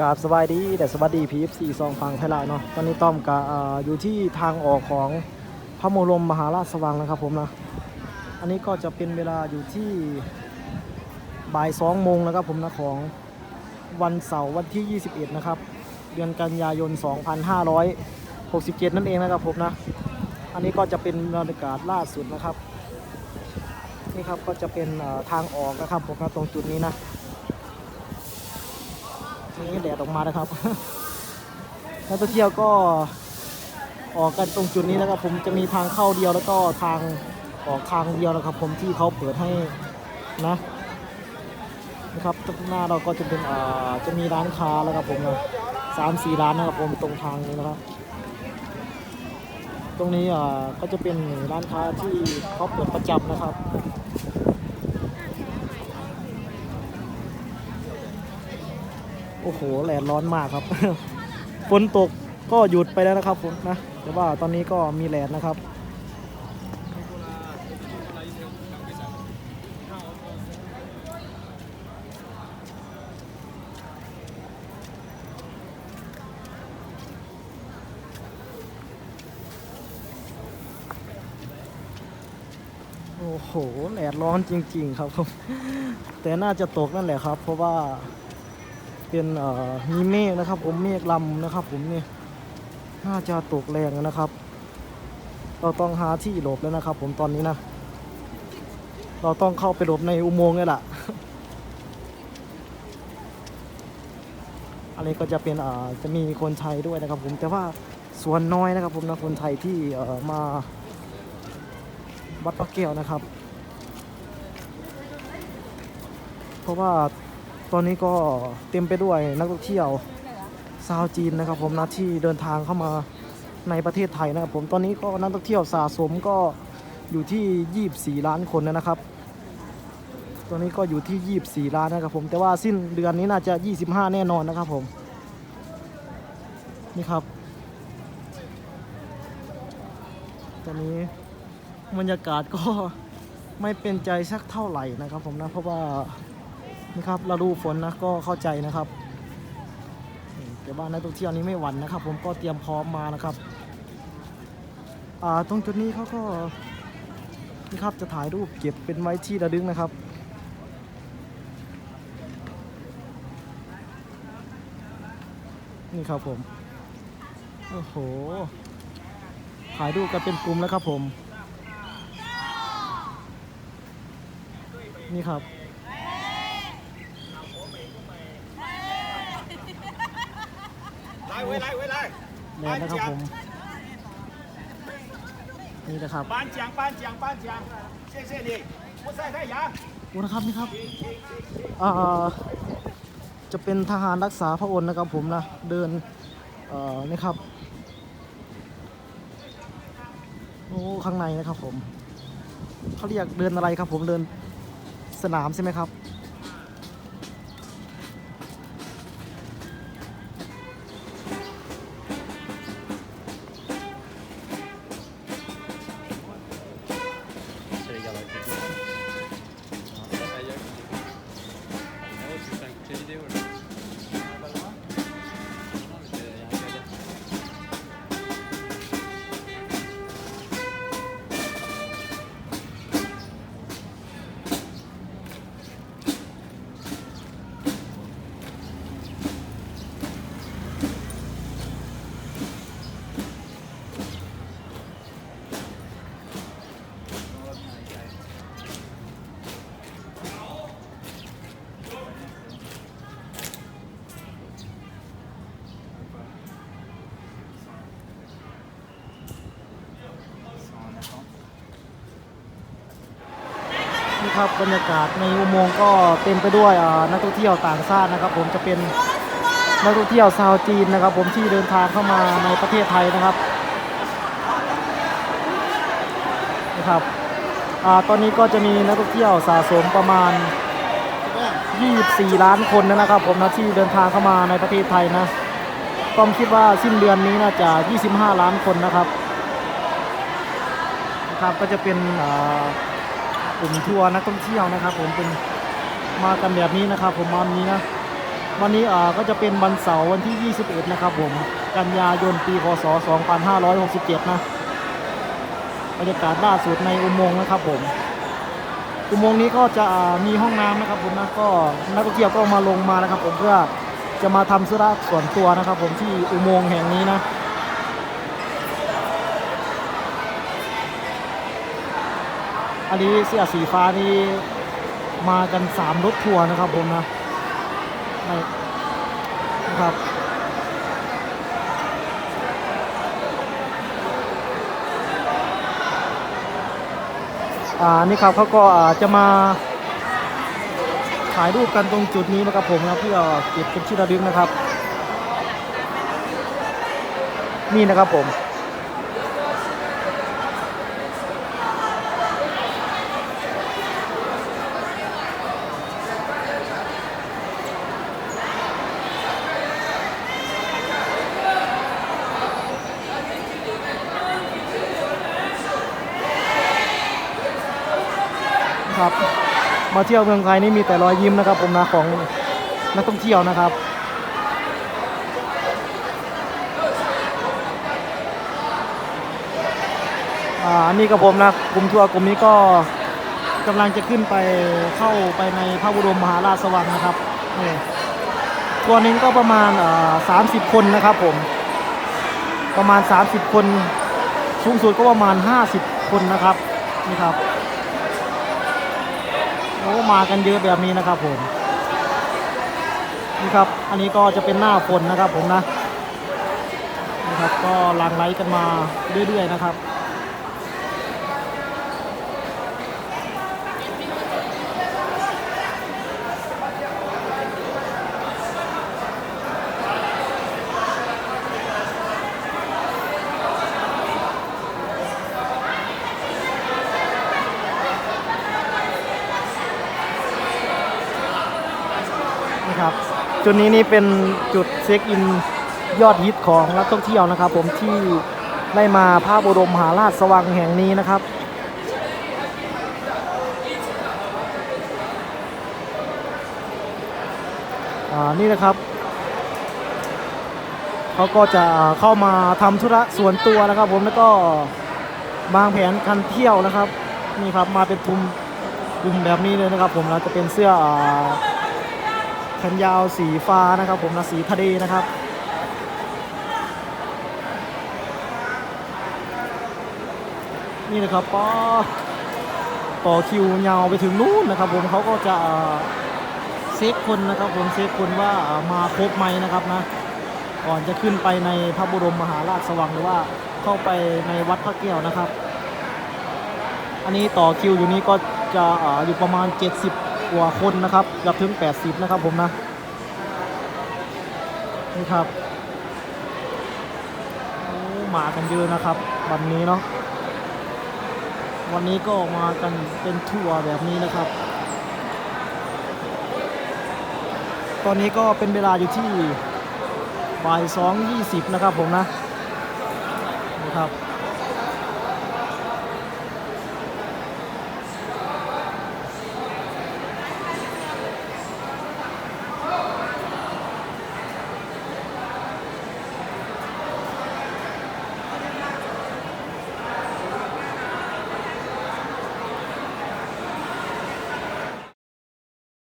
กาบสบายดีแต่สวัสดีพีเอฟสี่ซองฟังไทยลาวเนาะตอนนี้ต้อมกะอ่าอยู่ที่ทางออกของพระโมรมมหาราชสว่างนะครับผมนะอันนี้ก็จะเป็นเวลาอยู่ที่บ่ายสองโมงนะครับผมนะของวันเสาร์วันที่ 21 นะครับ เดือนกันยายน 2567 นั่นเองนะครับผมนะอันนี้ก็จะเป็นบรรยากาศล่าสุดนะครับนี่ครับก็จะเป็นทางออกนะครับผมนะตรงจุดนี้นะ นี่แดดออกมานะครับนักท่องเที่ยวก็ออกกันตรงจุดนี้นะครับผมจะมีทางเข้าเดียวแล้วก็ทางออกทางเดียวนะครับ ผมที่เขาเปิดให้นะนะครับตรงหน้าเราก็จะเป็นอ่าจะมีร้านค้าแล้วครับผมนะสามสี่ร้านนะครับผมตรงทางนี้นะครับ ตรงนี้อ่าก็จะเป็นร้านค้าที่เขาเปิดประจำนะครับ โอ้โหแดดร้อนมากครับ ฝนตกก็หยุดไปแล้วนะครับผมนะ แต่ว่าตอนนี้ก็มีแดดนะครับ โอ้โหแดดร้อนจริง ๆ ครับผมแต่น่าจะตกนั่นแหละครับ เพราะว่า เป็นเอ่อมีเมฆนะครับ ผมเมฆลำนะครับ ผมเนี่ยน่าจะตกแรงนะครับ เราต้องหาที่หลบแล้วนะครับ ผมตอนนี้นะ เราต้องเข้าไปหลบในอุโมงค์นี่แหละอันนี้ก็จะเป็นอ่อจะมีคนไทยด้วยนะครับ ผมแต่ว่าส่วนน้อยนะครับ ผมนะคนไทยที่เอ่อมาวัดพระแก้วนะครับ เพราะว่า ตอนนี้ก็เต็มไปด้วยนักท่องเที่ยวชาวจีนนะครับ ผมนะที่เดินทางเข้ามาในประเทศไทยนะครับ ผมตอนนี้ก็นักท่องเที่ยวสะสมก็อยู่ที่ 24 ล้านคนนะครับ ตอนนี้ก็อยู่ที่ 24 ล้านนะครับ ผมแต่ว่าสิ้นเดือนนี้น่าจะ 25 แน่นอนนะครับ ผมนี่ครับ ตอนนี้บรรยากาศก็ไม่เป็นใจสักเท่าไหร่นะครับ ผมนะเพราะว่า นะครับฤดูฝนนะก็เข้าใจนะครับแต่ว่านักท่องเที่ยวนี้ไม่หวั่นนะครับ ผมก็เตรียมพร้อมมานะครับอ่าตรงจุดนี้เขาก็นี่ครับจะถ่ายรูปเก็บเป็นไว้ที่ระลึกนะครับนี่ครับผม โอ้โห ถ่ายรูปกันเป็นกลุ่มแล้วครับผม นี่ครับ เว้ไล่เว้ยไล่นะครับผม นี่นะครับปานเจียงปานเจียงปานเจียงเซ่เซ่ดีมุดใส่ได้ยังโอ้นะครับนี่ครับอ่าจะเป็นทหารรักษาพระองค์นะครับผมนะเดินเอ่อนี่ครับโอ้ข้างในนะครับผมเขาเรียกเดินอะไรครับผมเดินสนามใช่ไหมครับ Did you do it? ครับบรรยากาศในอุโมงค์ก็เต็มไปด้วยนักท่องเที่ยวต่างชาตินะครับ ผมจะเป็นนักท่องเที่ยวชาวจีนนะครับ ผมที่เดินทางเข้ามาในประเทศไทยนะครับนะครับอตอนนี้ก็จะมีนักท่องเที่ยวสะสมประมาณ 24 ล้านคนนะครับ ผมนะที่เดินทางเข้ามาในประเทศไทยนะต้อมคิดว่าสิ้นเดือนนี้น่าจะ 25 ล้านคนนะครับนะครับ ก็จะเป็นอ่า กลุ่มทัวร์นักท่องเที่ยวนะครับ ผมเป็นมากันแบบนี้นะครับ ผมมานี้นะวันนี้อ่าก็จะเป็นวันเสาร์วันที่ 21 นะครับ ผมกันยายนปีพศ 2567 นะบรรยากาศล่าสุดในอุโมงค์นะครับ ผม อุโมงค์นี้ก็จะมีห้องน้ำนะครับ ผมนะก็นักท่องเที่ยวก็มาลงมานะครับ ผมเพื่อจะมาทำธุระส่วนตัวนะครับ ผมที่อุโมงค์แห่งนี้นะ อันนี้เสื้อสีฟ้านี่มากันสามรถทัวร์นะครับผมนะในะครับอ่านี่ครับเขาก็อ่าจะมาถ่ายรูปกันตรงจุดนี้นะครับผมนะเพื่อเก็บเป็นที่ระลึกนะครับ นี่นะครับผม มาเที่ยวเมืองไทยนี่มีแต่รอยยิ้มนะครับ ผมนะของนักท่องเที่ยวนะครับอ่าอันนี้กับผมนะกลุ่มทัวร์กลุ่มนี้ก็กำลังจะขึ้นไปเข้าไปในพระบรมมหาราชวังนะครับนี่ทัวร์นึงก็ประมาณอ่า30คนนะครับผม ประมาณ 30 คน สูงสุดก็ประมาณ 50 คนนะครับนี่ครับ อ้มากันเยอะแบบนี้นะครับผมนี่ครับ อันนี้ก็จะเป็นหน้าฝนนะครับผมนะนี่ครับก็หลังไหลกันมาเรื่อยๆนะครับ นะครับ จุดนี้นี่เป็นจุดเช็คอินยอดฮิตของนักท่องเที่ยวนะครับ ผมที่ได้มาพระบรมมหาราชวังแห่งนี้นะครับอ่านี่นะครับเขาก็จะเข้ามาทำธุระส่วนตัวนะครับ ผมแล้วก็วางแผนการเที่ยวนะครับนี่ครับมาเป็นทุมกลุ่มแบบนี้เลยนะครับ ผมแล้วจะเป็นเสื้ออ แขนยาวสีฟ้านะครับ ผมนะสีทะเลนะครับนี่นะครับป้อต่อคิวยาวไปถึงนู่นนะครับ ผมเขาก็จะเซ็คนนะครับ ผมเซ็คนว่ามาครบไหมนะครับนะก่อนจะขึ้นไปในพระบรมมหาราชสวังหรือว่าเข้าไปในวัดพระแก้วนะครับ อันนี้ต่อคิวอยู่นี้ก็จะออยู่ประมาณ 70 กว่าคนนะครับกือบถึง 80 นะครับผมนะ นี่ครับมากันเยอะนะครับ วันนี้เนาะวันนี้ก็มากันเป็นทัวร์แบบนี้นะครับ ตอนนี้ก็เป็นเวลาอยู่ที่บ่าย2 20นะครับผมนะนี่ครับ